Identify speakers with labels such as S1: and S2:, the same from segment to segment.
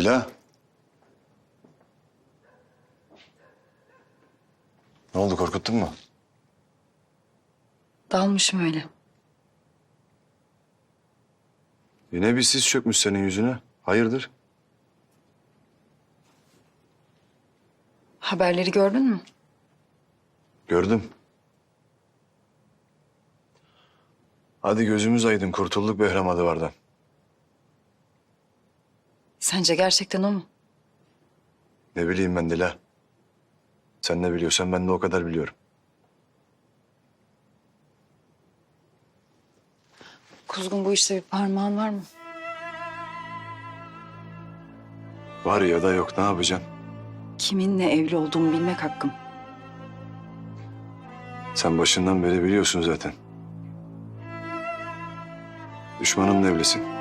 S1: Dila. Ne oldu korkuttun mu?
S2: Dalmışım öyle.
S1: Yine bir sis çökmüş senin yüzüne. Hayırdır?
S2: Haberleri gördün mü?
S1: Gördüm. Hadi gözümüz aydın kurtulduk Behram Adıvar'dan.
S2: Sence gerçekten o mu?
S1: Ne bileyim ben Dila. Sen ne biliyorsan ben de o kadar biliyorum.
S2: Kuzgun bu işte bir parmağın var mı?
S1: Var ya da yok ne yapacağım?
S2: Kiminle evli olduğumu bilmek hakkım.
S1: Sen başından beri biliyorsun zaten. Düşmanınla evlisin.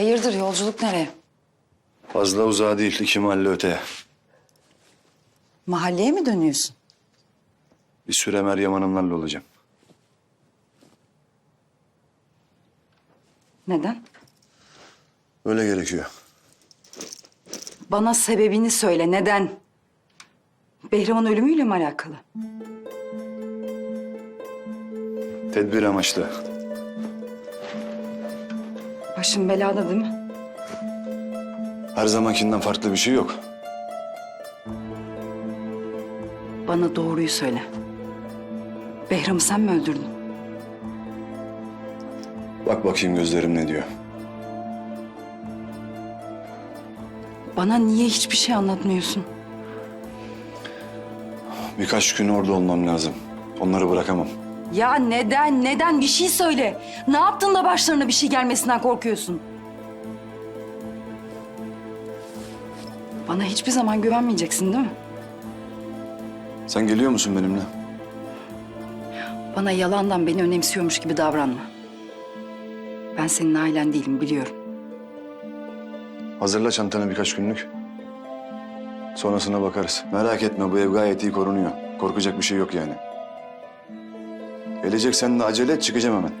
S2: Hayırdır yolculuk nereye?
S1: Fazla uzağa değil iki mahalle öteye.
S2: Mahalleye mi dönüyorsun?
S1: Bir süre Meryem Hanımlarla olacağım.
S2: Neden?
S1: Öyle gerekiyor.
S2: Bana sebebini söyle. Neden? Behram'ın ölümüyle mi alakalı?
S1: Tedbir amaçlı.
S2: Başın belada değil mi?
S1: Her zamankinden farklı bir şey yok.
S2: Bana doğruyu söyle. Behram'ı sen mi öldürdün?
S1: Bak bakayım gözlerim ne diyor.
S2: Bana niye hiçbir şey anlatmıyorsun?
S1: Birkaç gün orada olmam lazım. Onları bırakamam.
S2: Ya neden, neden? Bir şey söyle. Ne yaptın da başlarına bir şey gelmesinden korkuyorsun? Bana hiçbir zaman güvenmeyeceksin değil mi?
S1: Sen geliyor musun benimle?
S2: Bana yalandan beni önemsiyormuş gibi davranma. Ben senin ailen değilim biliyorum.
S1: Hazırla çantanı birkaç günlük. Sonrasına bakarız. Merak etme bu ev gayet iyi korunuyor. Korkacak bir şey yok yani. Geleceksen de acele et çıkacağım hemen.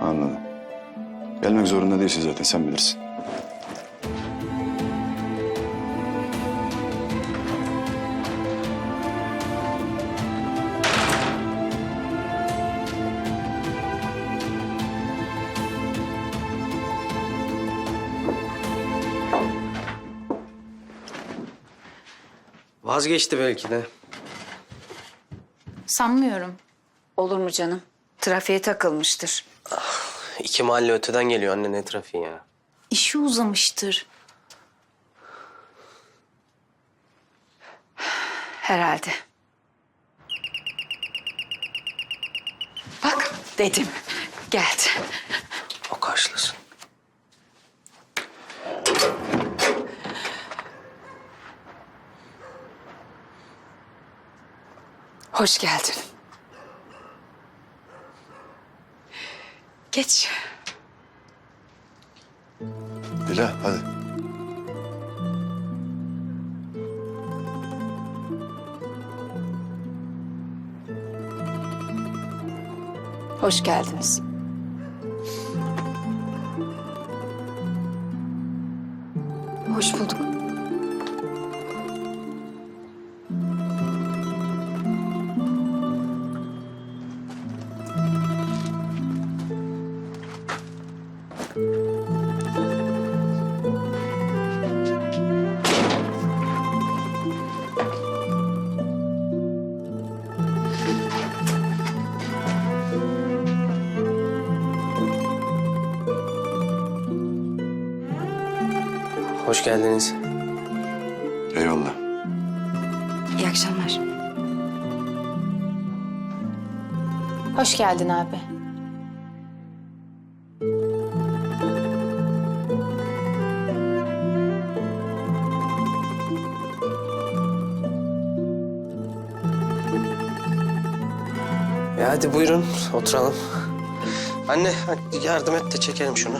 S1: Anladım. Gelmek zorunda değilsin zaten sen bilirsin.
S3: Vazgeçti belki de.
S4: Sanmıyorum.
S5: Olur mu canım? Trafiğe takılmıştır.
S3: İki mahalle öteden geliyor anne ne trafiği ya.
S4: İşi uzamıştır.
S5: Herhalde. Bak dedim. Geldi.
S3: O karşılasın.
S5: Hoş geldin. Geç.
S1: Dila hadi.
S5: Hoş geldiniz.
S2: Hoş bulduk.
S3: Hoş geldiniz.
S1: Eyvallah.
S2: İyi akşamlar.
S4: Hoş geldin abi.
S3: E hadi buyurun oturalım. Anne yardım et de çekelim şunu.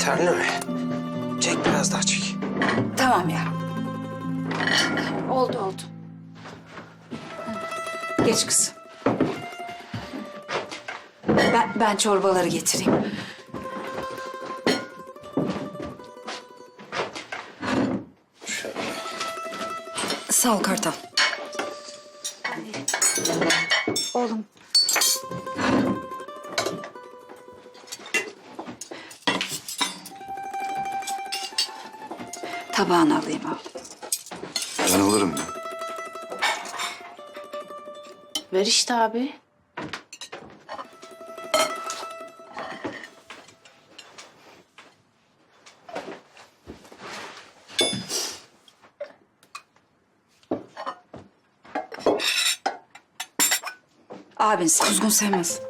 S3: Yeterli mi? Çek biraz daha çek.
S2: Tamam ya. Oldu oldu. Geç kızım. Ben, ben çorbaları getireyim.
S3: Şöyle.
S6: Sağ ol Kartal.
S2: Oğlum. Tabağını alayım oğlum.
S1: Ben alırım ya.
S4: Ver işte abi.
S2: Abin kuzgun sevmez.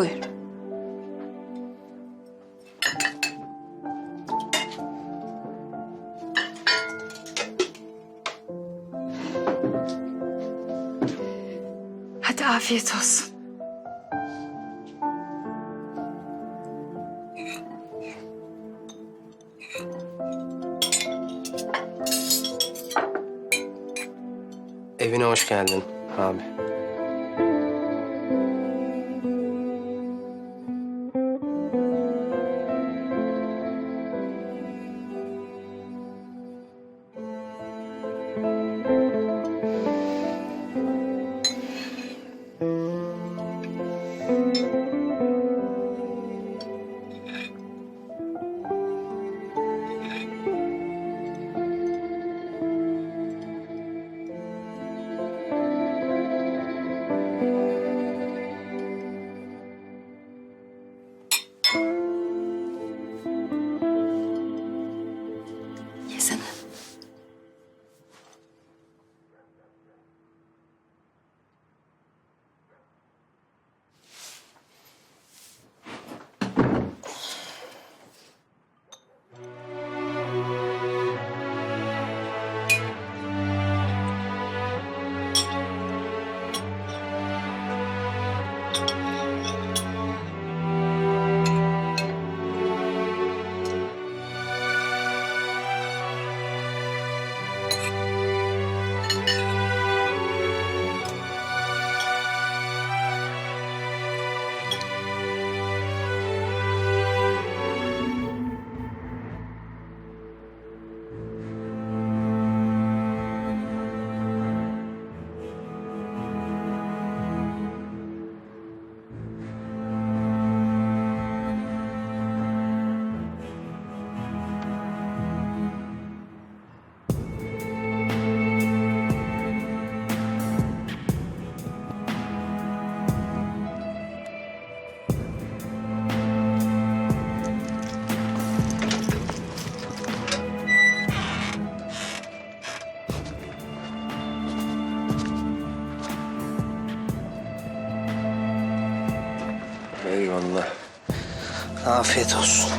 S2: Buyur. Hadi afiyet olsun.
S3: Evine hoş geldin abi. Afiyet olsun.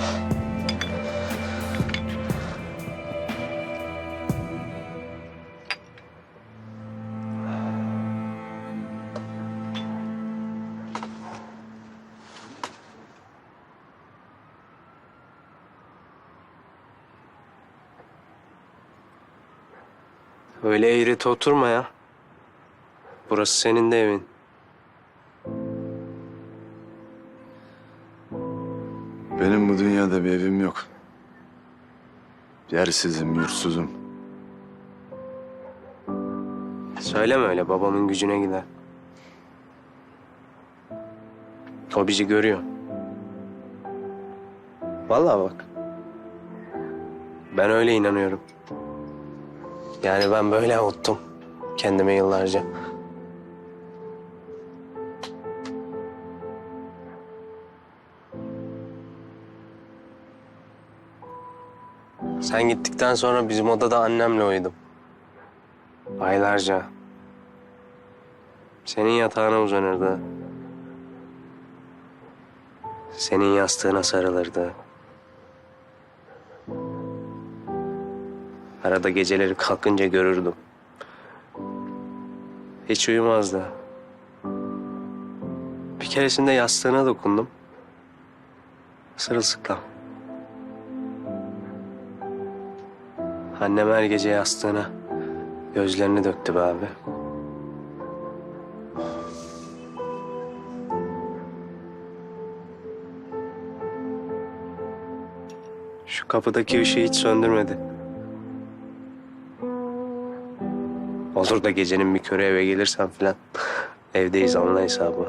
S3: Öyle eğreti oturma ya. Burası senin de evin.
S1: Yersizim, yurtsuzum.
S3: Söyleme öyle babamın gücüne gider. O bizi görüyor. Vallahi bak. Ben öyle inanıyorum. Yani ben böyle avuttum kendime yıllarca. Sen gittikten sonra bizim odada annemle uyudum. Aylarca. Senin yatağına uzanırdı. Senin yastığına sarılırdı. Arada geceleri kalkınca görürdüm. Hiç uyumazdı. Bir keresinde yastığına dokundum. Sırılsıklam. Annem her gece yastığına gözlerini döktü be abi. Şu kapıdaki ışığı hiç söndürmedi. Olur da gecenin bir körü eve gelirsen filan evdeyiz anla hesabı.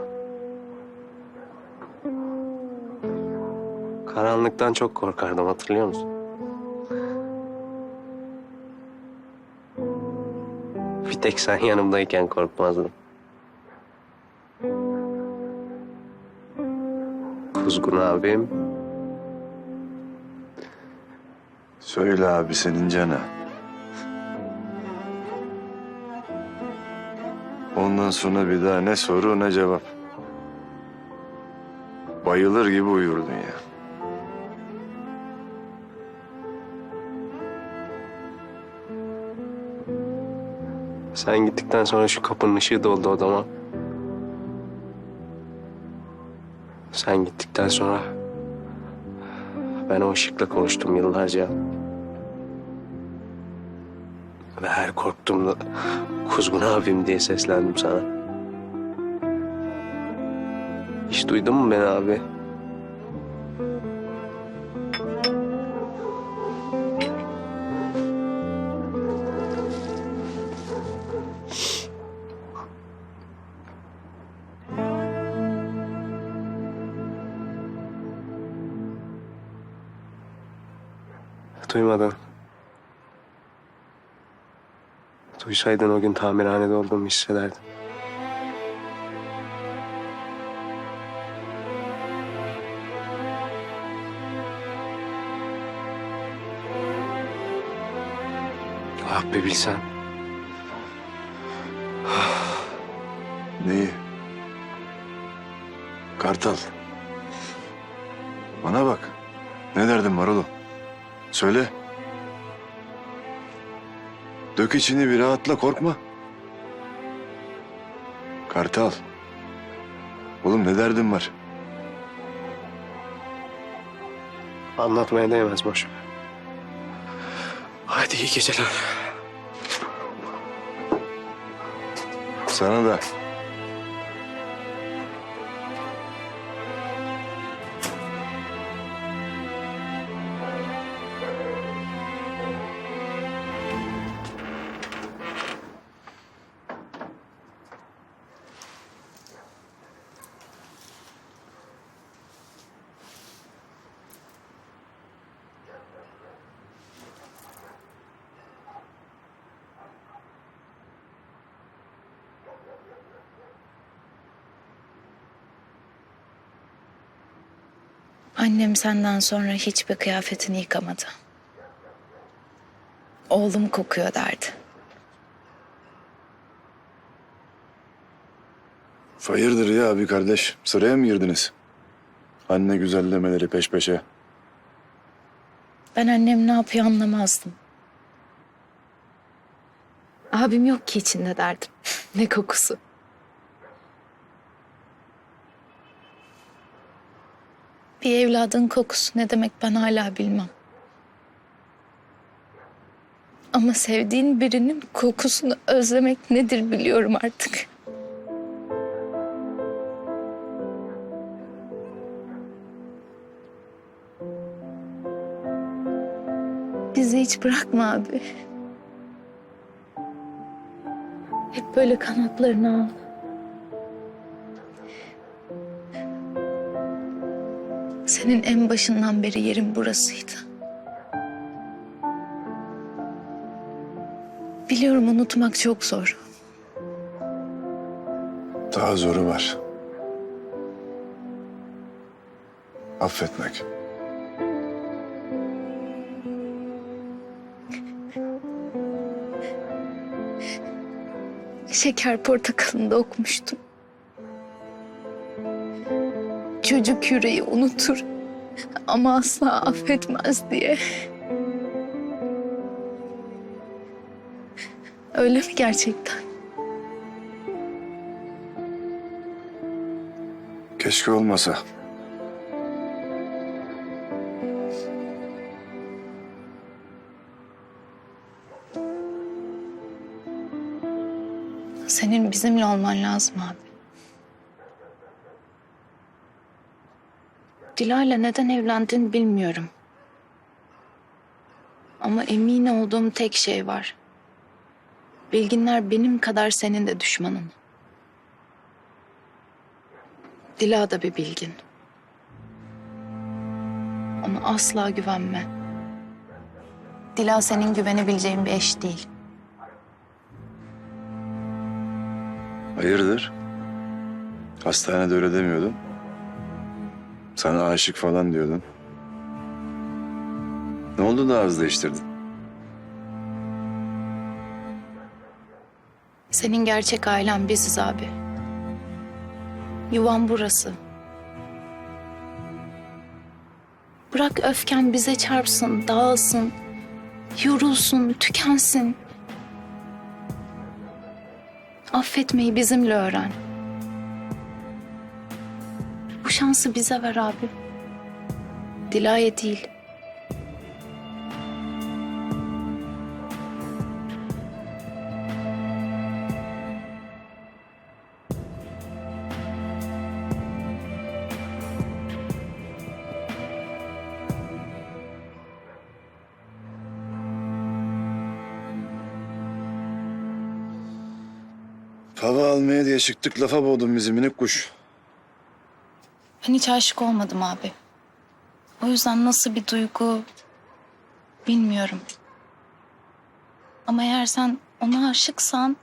S3: Karanlıktan çok korkardım hatırlıyor musun? Tek sen yanımdayken korkmazdım. Kuzgun abim.
S1: Söyle abi senin cana. Ondan sonra bir daha ne soru ne cevap. Bayılır gibi uyurdun ya.
S3: Sen gittikten sonra şu kapının ışığı doldu odama. Sen gittikten sonra ben o ışıkla konuştum yıllarca. Ve her korktuğumda Kuzgun abim diye seslendim sana. Hiç duydun mu beni abi? Duysaydın o gün tamirhanede olduğumu hissederdin. Ah be bilsen.
S1: Neyi? Kartal. Bana bak. Ne derdin var oğlum? Söyle. Dök içini bir rahatla korkma. Kartal. Oğlum ne derdin var?
S3: Anlatmaya değmez boş. Hadi iyi geceler.
S1: Sana da.
S4: Annem senden sonra hiçbir kıyafetini yıkamadı. Oğlum kokuyor derdi.
S1: Hayırdır ya abi kardeş? Sıraya mı girdiniz? Anne güzellemeleri peş peşe.
S4: Ben annem ne yapıyor anlamazdım. Abim yok ki içinde derdim. ne kokusu. Bir evladın kokusu ne demek ben hala bilmem. Ama sevdiğin birinin kokusunu özlemek nedir biliyorum artık. Bizi hiç bırakma abi. Hep böyle kanatlarını al. Senin en başından beri yerin burasıydı. Biliyorum unutmak çok zor.
S1: Daha zoru var. Affetmek.
S4: Şeker portakalında okumuştum. Çocuk yüreği unutur ama asla affetmez diye. Öyle mi gerçekten?
S1: Keşke olmasa.
S4: Senin bizimle olman lazım abi. Dilay'la neden evlendin bilmiyorum. Ama emin olduğum tek şey var. Bilginler benim kadar senin de düşmanın. Dila da bir bilgin. Ona asla güvenme. Dila senin güvenebileceğin bir eş değil.
S1: Hayırdır? Hastanede öyle demiyordun. Sana aşık falan diyordun. Ne oldu da ağız değiştirdin?
S4: Senin gerçek ailen biziz abi. Yuvan burası. Bırak öfken bize çarpsın, dağılsın, yorulsun, tükensin. Affetmeyi bizimle öğren. Şansı bize ver abi. Dila'ya değil.
S1: Hava almaya diye çıktık lafa boğdun bizi minik kuş.
S4: Ben hiç aşık olmadım abi. O yüzden nasıl bir duygu bilmiyorum. Ama eğer sen ona aşıksan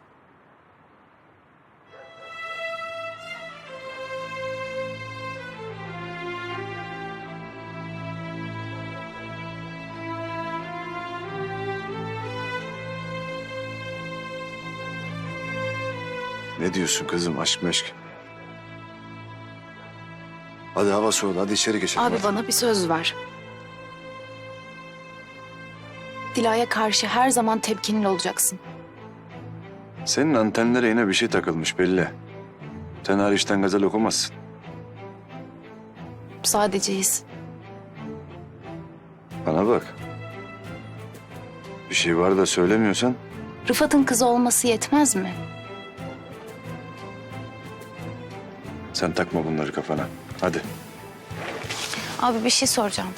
S1: Ne diyorsun kızım aşk meşk? Hadi hava soğudu hadi içeri geçelim.
S4: abi
S1: hadi.
S4: bana bir söz ver. Dila'ya karşı her zaman tepkinli olacaksın.
S1: Senin antenlere yine bir şey takılmış belli. Sen hariçten gazel okumazsın.
S4: Sadeceyiz.
S1: Bana bak. Bir şey var da söylemiyorsan
S4: Rıfat'ın kızı olması yetmez mi?
S1: sen takma bunları kafana. Hadi.
S4: Abi bir şey soracağım.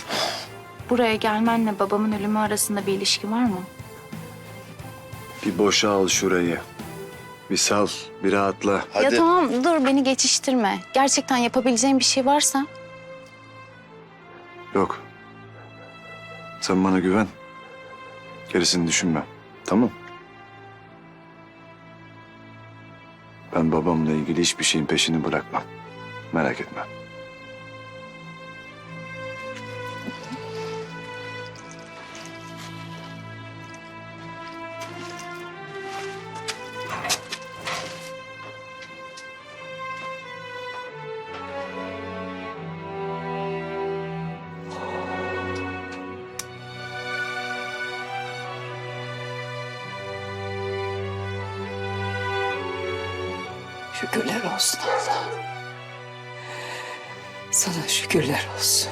S4: Buraya gelmenle babamın ölümü arasında bir ilişki var mı?
S1: Bir boşa al şurayı. Bir sal, bir rahatla. Hadi.
S4: Ya tamam dur beni geçiştirme. Gerçekten yapabileceğim bir şey varsa
S1: Yok. Sen bana güven. Gerisini düşünme. Tamam. Ben babamla ilgili hiçbir şeyin peşini bırakmam. Merak etme.
S5: Olsun Allah. Sana şükürler olsun.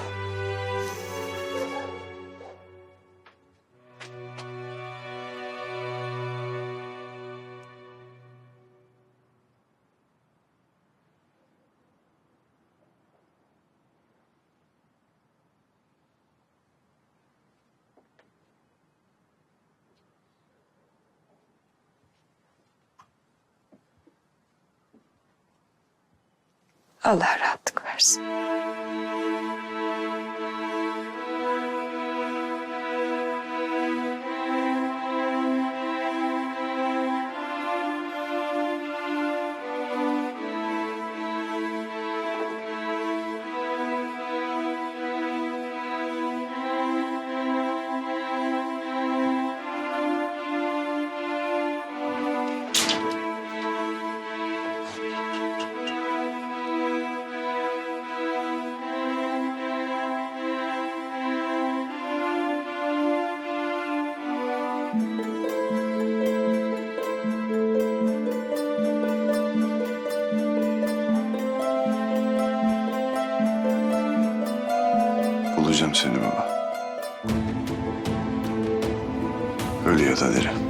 S5: Allah rahatlık versin.
S1: Seni baba. Ölü ya da diri.